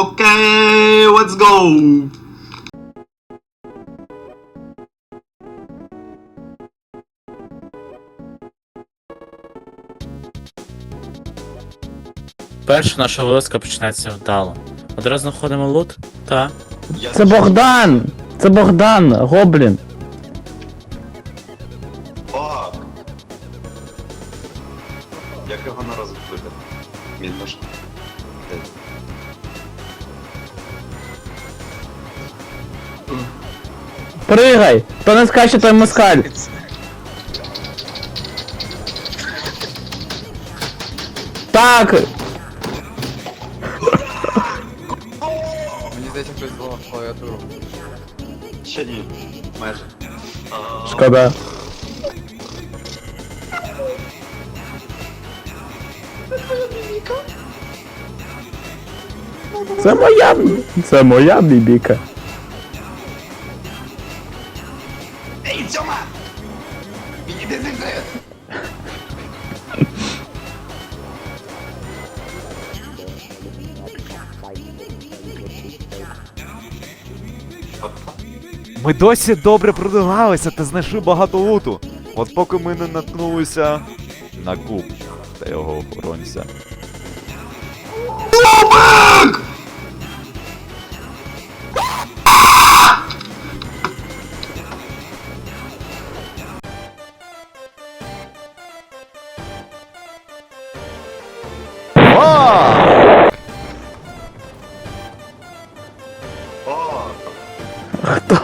Окей, let's go! Перша наша вилазка починається вдало. Одразу знаходимо лут та Це Богдан! Це Богдан, гоблін. Фак! Як його на раз вбити? Він наш. Пригай! Хто не скаче, той москаль. Так! Мені здається, хтось зламав клавіатуру. Ще ні. Майже. Шкода. Це моя. Це моя бібіка. Ми досі добре продвигалися та знайшли багато луту. От поки ми не наткнулися на куб та його охоронця. О! О,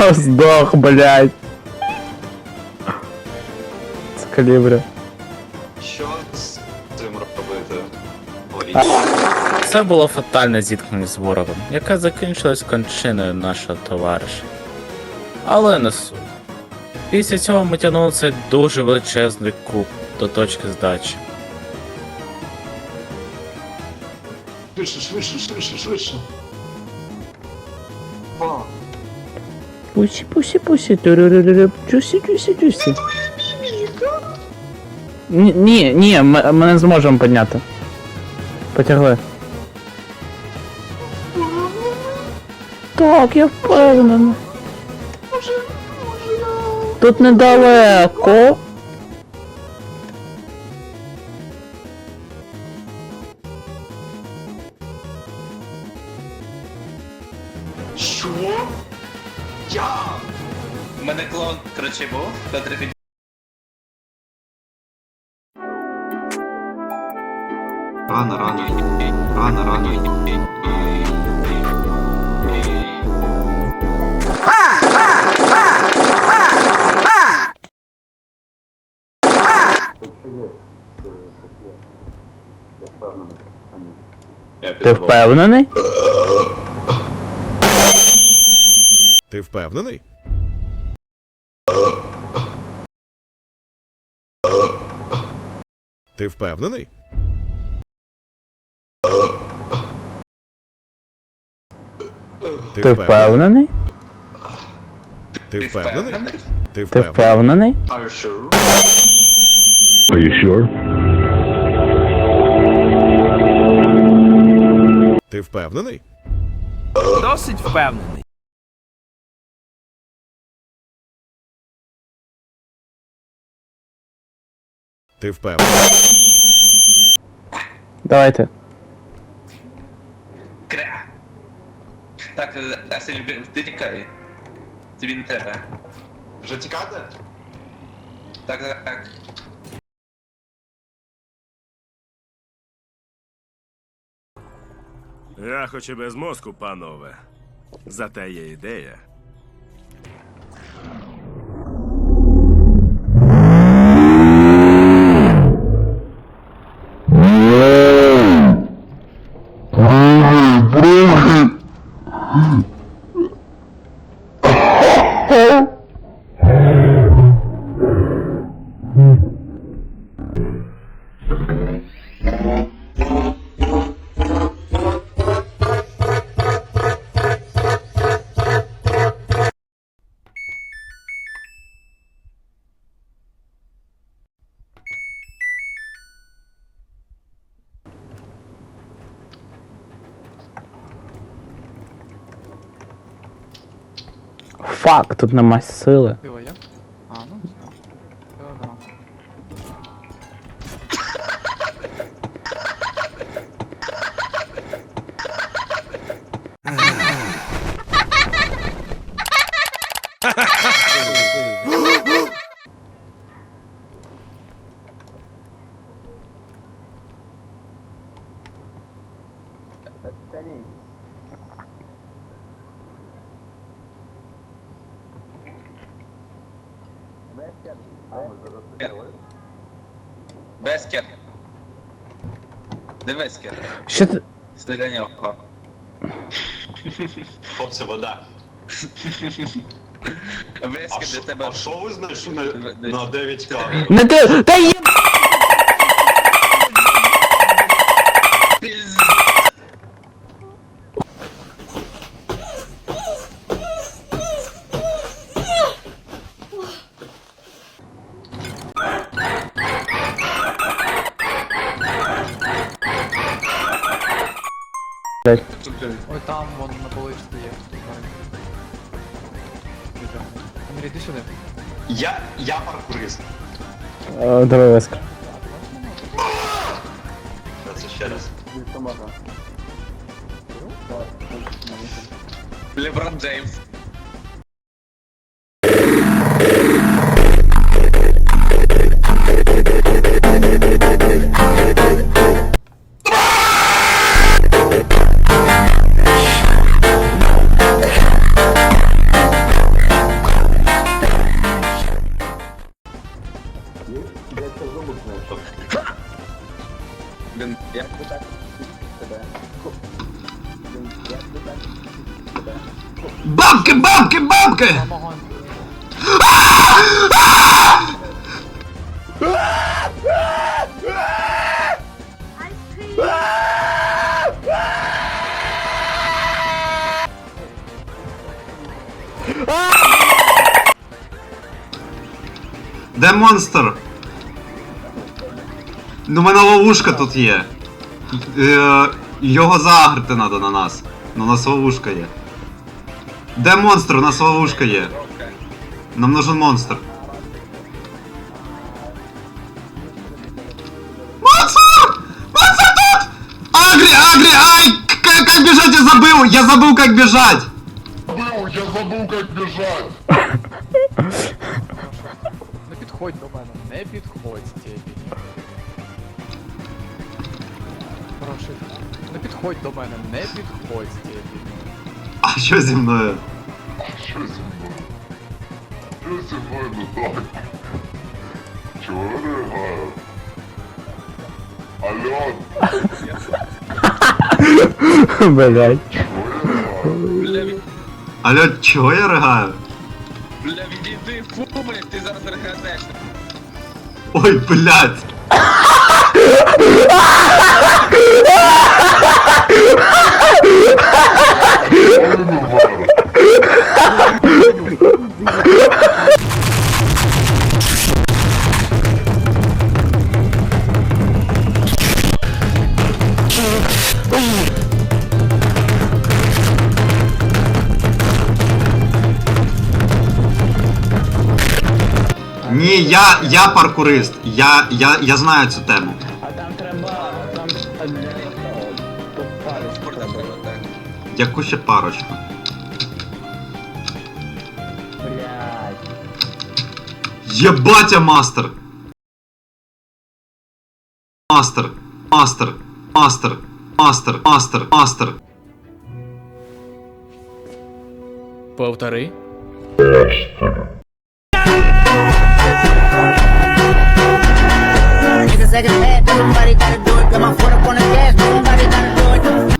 Хто здох, блядь? З калібри. що з цим робити? Це було фатальне зіткнення з ворогом, яке закінчилось кончиною нашого товариша. Але не суть. Після цього ми тягнули цей дуже величезний куб до точки здачі. Швидше, швидше, швидше, швидше. Пусі, пусі, пусі, чусі, чусі, чусі. Ні, ні, ні, ми, ми не зможемо підняти. Потягли. Так, я впевнена. Тут недалеко. Коротше, був, котрий. Рано, рано. Рано, рано. Ти впевнений? Ти впевнений? Ти впевнений? Ти Ти впевнений? Ти впевнений? Ти Ти впевнений? впевнений? Are you sure? Ти впевнений? Досить впевнений. Ти впевнений? Давайте. Кря. Так, е, Асель, ти тікай. Тобі не треба. Вже тікати? Так, так, так. Я хоч і без мозку, панове. Зате є ідея. Фак, тут нема сили. Пиво є? А, ну, все. Пиво Бескер. Де Бескер? Що ти. Стріля нього. Хлопці, вода. Бескер для тебе. А що ви знайшли на, Де- на 9 камер? Не ти. Та є. Андрій, іди сюди. Я, я паркурист. Е, Давай вискар. Це ще раз. Леброн Джеймс. Де монстр? Ну, у мене ловушка тут є. Е, його загрити треба на нас. Ну, у нас ловушка є. Де монстр? У нас ловушка є. Нам нужен монстр. Монстр! Монстр тут! Агри, агри, ай! Как, как бежать я забыл! Я забыл, как бежать! Не підходь до мене, не підходь, Степі. Хороший. Не підходь до мене, не підходь, Степі. А що зі мною? Блять. Бля, від- Алло, чого я ригаю? Фу, блядь, ти зараз рехнешся. Ой, блядь! Ні, я, я паркурист. Я, я, я знаю цю тему. А там треба. Там Спортом треба, так. Яку ще парочку. Блять. Єбатя мастер! Мастер, мастер, мастер, мастер, мастер, мастер. Повтори. It's a second hand, nobody gotta do it. Got my foot up on the gas, nobody gotta do it.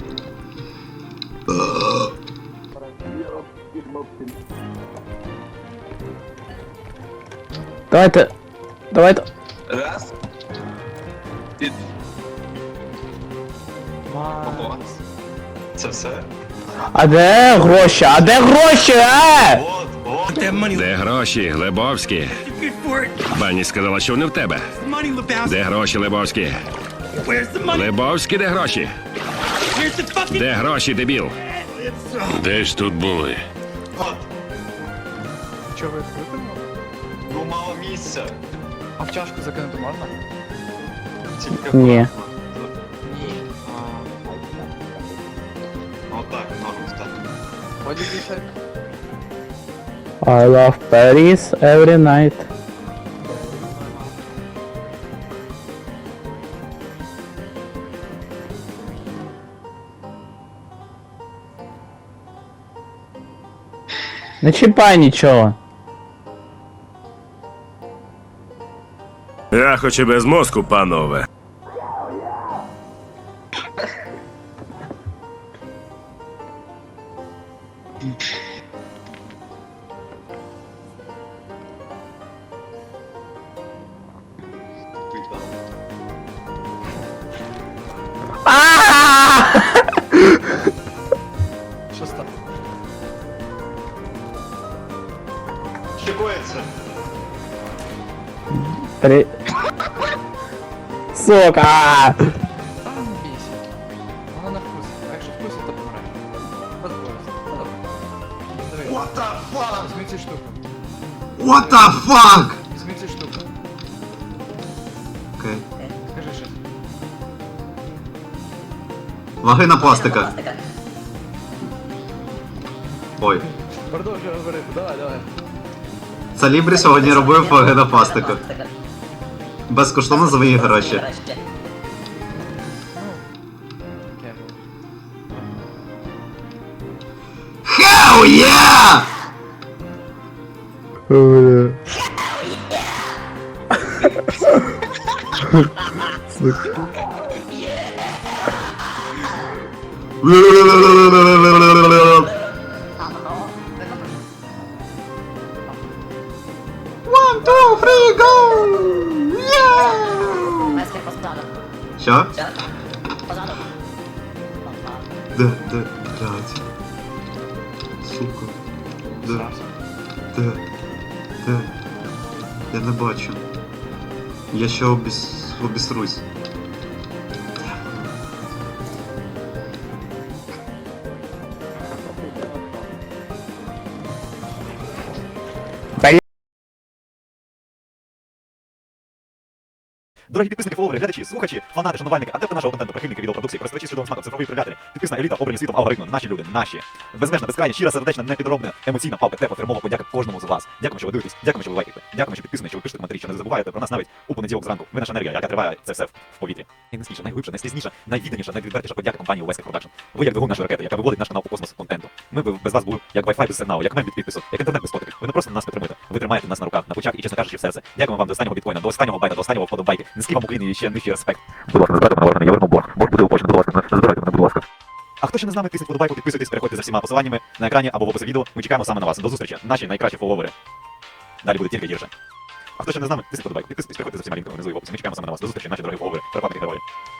Давайте. Давайте. Раз. Під... Ого. Це все? А де гроші? А де гроші, е? Де гроші, Лебовські? Бані сказала, що вони в тебе. Де гроші, Лебовські? Лебовські, де гроші? Де гроші, дебіл? Де ж тут були? чого відкрити можна? Ну мало місця. А в чашку закинути можна? Тільки Ні. Ні. Отак, норм, did you say? I love Paris every night. Не чіпай нічого. Я хоч і без мозку, панове. При... Сука! Та не бійся. Воно не вкусить. А якщо вкусить, то помре. Позбавився. Ну добре. Диви. What the fuck? Візьми цю штуку. What the fuck? Візьми цю штуку. Окей. Скажи щось. Вагина пластика. Ой. Продовжуй говорити. Давай, давай. Салібрі сьогодні робив вагина пластика. Безкоштовно за мої гроші. Hell yeah! One, Що? Де, де, блядь. Сука. Де, де, де? Я не бачу. Я ще обіс... обісрусь. Дорогі підписники, фоловери, глядачі, слухачі, фанати, шанувальники, адепти нашого контенту, прихильники відеопродукції, користувачі свідомим смаком, цифрові приватели, підписана еліта, обрані світом алгоритму, наші люди, наші. Безмежна, безкрайня, щира, сердечна, непідробна, емоційна, палка, тепла, фірмова подяка кожному з вас. Дякуємо, що ви дивитесь, дякуємо, що ви лайкаєте, дякуємо, що підписані, що ви пишете коментарі, що не забуваєте про нас навіть у понеділок зранку. Ви наша енергія, яка триває це все в повітрі. Найнесніша, найглибша, найслізніша, найвідданіша, найвідвертіша подяка компанії Westec Production. Ви як двигун нашої ракети, яка виводить наш канал у космос контенту. Ми б без вас були як Wi-Fi без сигналу, як мем від підпису, як інтернет без фоток. Ви не просто нас підтримуєте, ви тримаєте нас на руках, на плечах і, чесно кажучи, в серце. Дякуємо вам до останнього біткоїна, до останнього байта, до останнього вподобайки. Низький вам уклін і ще нижчий респект. Будь ласка, збирайте мене органи, я верну борг. Борг буде оплачений, будь ласка, збирайте мене, будь ласка. А хто ще не з нами, тисніть подобайку, підписуйтесь, переходьте за всіма посиланнями на екрані або в описі відео. Ми чекаємо саме на вас. До зустрічі, наші найкращі фоловери. Далі буде тільки гірше. А хто ще не з нами, тисніть подобайку, підписуйтесь, переходьте за всіма лінками внизу і в описі. Ми чекаємо саме на вас. До зустрічі, наші дорогі фоловери, перепадки герої.